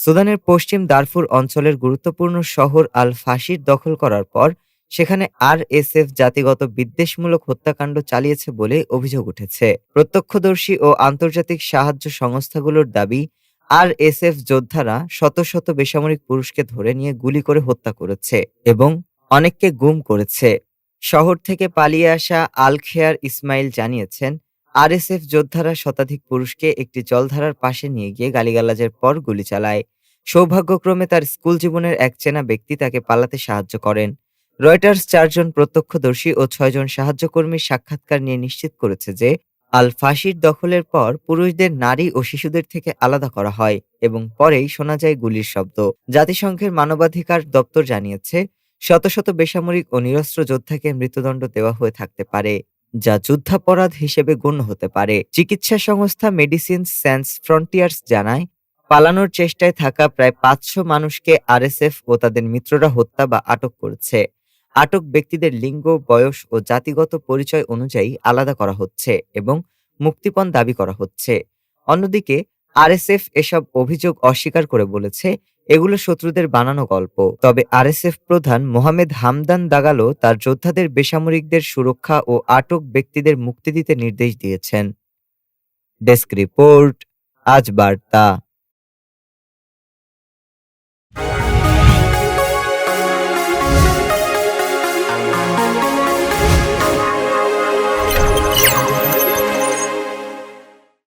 সুদানের পশ্চিম দারফুর অঞ্চলের গুরুত্বপূর্ণ শহর আল ফাশির দখল করার পর, সেখানে আরএসএফ জাতিগত বিদ্বেষমূলক হত্যাকাণ্ড চালিয়েছে বলে অভিযোগ উঠেছে। প্রত্যক্ষদর্শী ও আন্তর্জাতিক সাহায্য সংস্থাগুলোর দাবি আরএসএফ যোদ্ধারা শত শত বেসামরিক পুরুষকে ধরে নিয়ে গুলি করে হত্যা করেছে এবং অনেককে গুম করেছে। শহর থেকে পালিয়ে আসা আল খেয়ার ইসমাইল জানিয়েছেন আরএসএফ যোদ্ধারা শতাধিক পুরুষকে একটি জলধারার পাশে নিয়ে গিয়ে গালিগালাজের পর গুলি চালায়। সৌভাগ্যক্রমে তার স্কুল জীবনের এক চেনা ব্যক্তি তাকে পালাতে সাহায্য করেন। রয়টার্স চারজন প্রত্যক্ষদর্শী ও ছয়জন সাহায্যকর্মীর সাক্ষাৎকার নিয়ে নিশ্চিত করেছে যে আল ফাঁসির দখলের পর পুরুষদের নারী ও শিশুদের থেকে আলাদা করা হয় এবং পরেই শোনা যায় গুলির শব্দ। জাতিসংঘের মানবাধিকার দপ্তর জানিয়েছে, শত শত বেসামরিক ও নিরস্ত্র যোদ্ধাকে মৃত্যুদণ্ড দেওয়া হয়ে থাকতে পারে। যা যুদ্ধাপরাধ হিসেবে গণ্য হতে পারে। চিকিৎসা সংস্থা মেডিসিন স্যান্স ফ্রন্টিয়ার্স জানায়, পালানোর চেষ্টায় থাকা প্রায় পাঁচশো মানুষকে আরএসএফ ও তাদের মিত্ররা হত্যা বা আটক করেছে। আটক ব্যক্তিদের লিঙ্গ, বয়স ও জাতিগত পরিচয় অনুযায়ী আলাদা করা হচ্ছে এবং মুক্তিপণ দাবি করা হচ্ছে। অন্যদিকে, আরএসএফ এসব অভিযোগ অস্বীকার করে বলেছে এগুলো শত্রুদের বানানো গল্প। তবে আরএসএফ প্রধান মোহামেদ হামদান দাগালো তার যোদ্ধাদের বেসামরিকদের সুরক্ষা ও আটক ব্যক্তিদের মুক্তি দিতে নির্দেশ দিয়েছেন। ডেস্ক রিপোর্ট, আজ বার্তা।